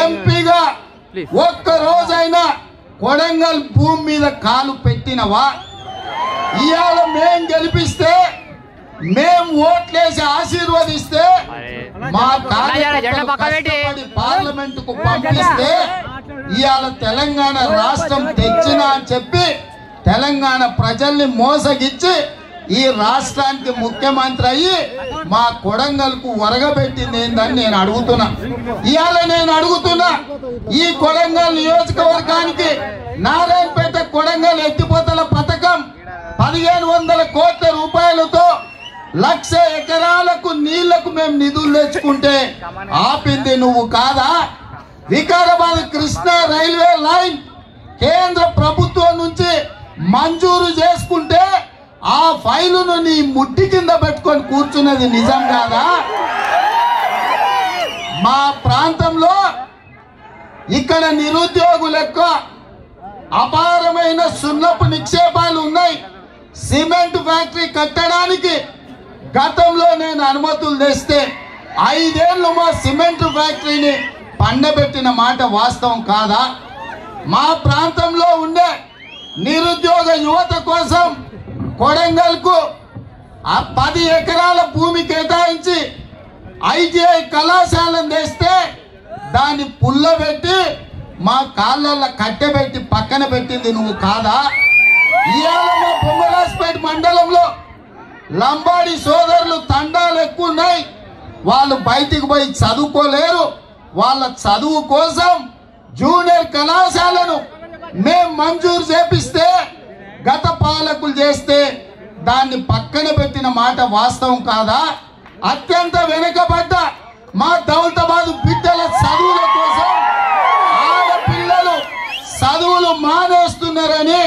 ఎంపీగా. ఒక్క రోజైనా కొడంగల్ భూమి మీద కాలు పెట్టినవా ఇవాళ మేం గెలిపిస్తే మేం ఓట్లేసి ఆశీర్వదిస్తే. మా. పార్లమెంట్కు పంపిస్తే ఇవాళ తెలంగాణ రాష్ట్రం తెచ్చినా అని చెప్పి తెలంగాణ ప్రజల్ని మోసగిచ్చి ఈ రాష్ట్రానికి ముఖ్యమంత్రి అయ్యి మా కొడంగల్కు వరగబెట్టింది ఏందని నేను అడుగుతున్నా. ఇవాళ నేను అడుగుతున్నా ఈ కొడంగల్ నియోజకవర్గానికి నారాయణపేట కొడంగల్ ఎత్తిపోతల పథకం పదిహేను వందల కోట్ల రూపాయలతో లక్ష ఎకరాలకు నీళ్ళకు మేము నిధులు తెచ్చుకుంటే ఆపింది నువ్వు కాదా? వికారాబాద్ కృష్ణా రైల్వే లైన్ కేంద్ర ప్రభుత్వం నుంచి మంజూరు చేసుకుంటే ఆ ఫైలును నీ ముట్టి కింద పెట్టుకొని కూర్చున్నది నిజం కాదా? మా ప్రాంతంలో ఇక్కడ నిరుద్యోగులు ఎక్కువ అపారమైన సున్నపు నిక్షేపాలు ఉన్నాయి. సిమెంట్ ఫ్యాక్టరీ కట్టడానికి గతంలో నేను అనుమతులు తెస్తే ఐదేళ్ళు మా సిమెంట్ ఫ్యాక్టరీని పండబెట్టిన మాట వాస్తవం కాదా? మా ప్రాంతంలో ఉండే నిరుద్యోగ యువత కోసం కొడంగల్కు ఆ పది ఎకరాల భూమి కేటాయించి ఐటీఐ కళాశాలను తెస్తే దాన్ని పుల్లబెట్టి మా కాళ్ళల్లో కట్టెబెట్టి పక్కన పెట్టింది నువ్వు కాదా? ఇవాళ మా బొమ్మరాజ్పేట మండలంలో లంబాడి సోదరులు తండాలు ఎక్కువ ఉన్నాయి వాళ్ళు బయటికి పోయి చదువుకోలేరు. వాళ్ళ చదువు కోసం జూనియర్ కళాశాలను మేము మంజూరు చేపిస్తే గత పాలకులు చేస్తే దాన్ని పక్కన పెట్టిన మాట వాస్తవం కాదా? అత్యంత వెనుకబడ్డ మా దౌలతాబాద్ బిడ్డల చదువుల కోసం ఆడపిల్లలు చదువులు మానేస్తున్నారని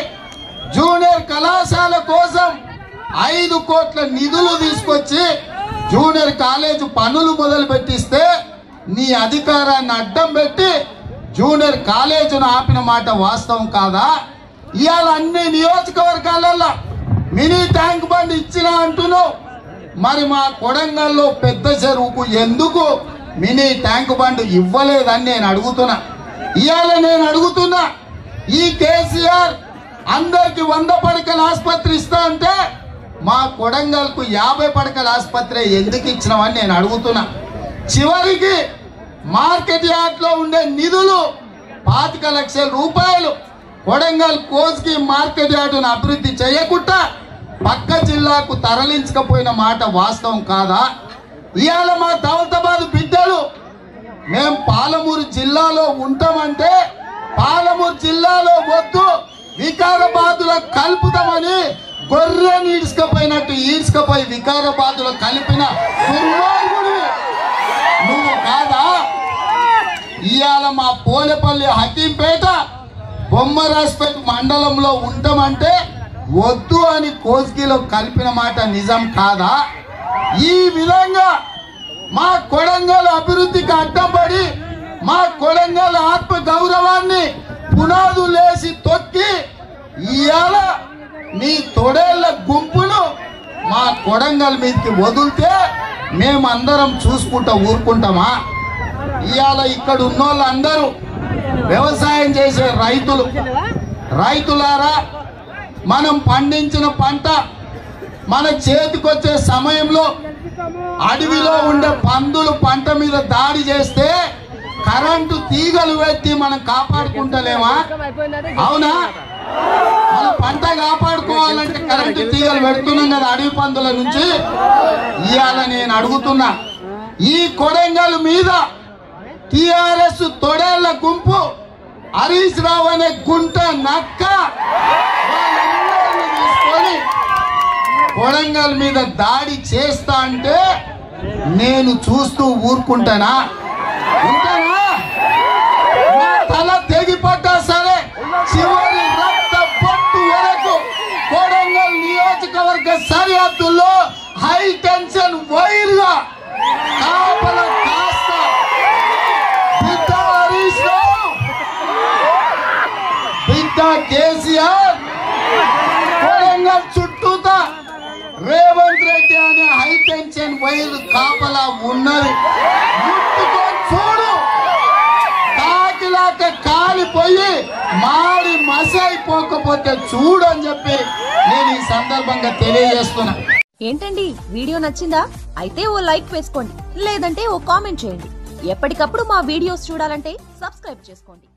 జూనియర్ కళాశాల కోసం ఐదు కోట్ల నిధులు తీసుకొచ్చి జూనియర్ కాలేజ్ పనులు మొదలు పెట్టిస్తే నీ అధికారాన్ని అడ్డం పెట్టి జూనియర్ కాలేజీను ఆపిన మాట వాస్తవం కాదా? ఇవాళ అన్ని నియోజకవర్గాలలో మినీ ట్యాంక్ బండ్ ఇచ్చినా అంటున్నావు. మరి మా కొడంగల్లో పెద్ద చెరువుకు ఎందుకు మినీ ట్యాంక్ బండ్ ఇవ్వలేదని నేను అడుగుతున్నా. ఇవాళ నేను అడుగుతున్నా ఈ కేసీఆర్ అందరికి వంద పడకల ఆసుపత్రి ఇస్తా అంటే మా కొడంగల్కు యాభై పడకల ఆసుపత్రి ఎందుకు ఇచ్చినావని నేను అడుగుతున్నా. చివరికి మార్కెట్ యార్డ్లో ఉండే నిధులు పాతిక లక్షల రూపాయలు కొడంగల్ కోస్కి మార్కెట్ యార్డును అభివృద్ధి చేయకుండా పక్క జిల్లాకు తరలించకపోయిన మాట వాస్తవం కాదా? ఇవాళ మా దౌలతాబాద్ బిడ్డలు మేం పాలమూరు జిల్లాలో ఉంటామంటే పాలమూరు జిల్లాలో వద్దు వికారాబాదులో కలుపుతామని గొర్రెని ఈడ్చుకపోయినట్టు ఈడ్చుకపోయి వికారాబాద్లో కలిపిన నువ్వు కాదా? ఇవాళ మా పోలేపల్లి హకీంపేట బొమ్మరాజ్పేట మండలంలో ఉంటామంటే వద్దు అని కోస్గిలో కలిపిన మాట నిజం కాదా? ఈ విధంగా మా కొడంగల్ అభివృద్ధికి అడ్డంపడి మా కొడంగల్ ఆత్మ గౌరవాన్ని పునాదులేసి తొక్కి ఇవాళ మీ తొడేళ్ళ గుంపును మా కొడంగల్ మీదకి వదిలితే మేమందరం చూసుకుంటా ఊరుకుంటామా? ఇవాళ ఇక్కడ ఉన్నోళ్ళందరూ వ్యవసాయం చేసే రైతులు. రైతులారా మనం పండించిన పంట మన చేతికొచ్చే సమయంలో అడవిలో ఉండే పందులు పంట మీద దాడి చేస్తే కరెంటు తీగలు పెట్టి మనం కాపాడుకుంటలేమా? అవునా? మన పంట కాపాడుకోవాలంటే కరెంటు తీగలు పెడుతున్నాం కదా అడవి పందుల నుంచి. ఇవాళ నేను అడుగుతున్నా ఈ కొడంగల్ మీద టిఆర్ఎస్ తొడేళ్ళ గుంపు హరీష్ రావు అనే గుంట నక్క తీసుకొని కొడంగల్ మీద దాడి చేస్తా అంటే నేను చూస్తూ ఊరుకుంటానా? ఉంటానా? తల తెగిపడ్డా సరే చివరి రక్త పట్టు వరకు కొడంగల్ నియోజకవర్గ సరిహద్దుల్లో హై టెన్షన్ వైర్గా కాపల బిడ్డ కేసీఆర్ చుట్టూతా చుట్టూత రేవంత్ రెడ్డి అనే హైటెన్షన్ వైర్ కాపలా ఉన్నది. ముట్టుకొని చూడు. కాకిలాక కాలిపోయి మారి మసైపోకపోతే చూడు అని చెప్పి నేను ఈ సందర్భంగా తెలియజేస్తున్నా. ఏంటండి? వీడియో నచ్చిందా? అయితే ఓ లైక్ వేసుకోండి. లేదంటే ఓ కామెంట్ చేయండి. ఎప్పటికప్పుడు మా వీడియోస్ చూడాలంటే సబ్స్క్రైబ్ చేసుకోండి.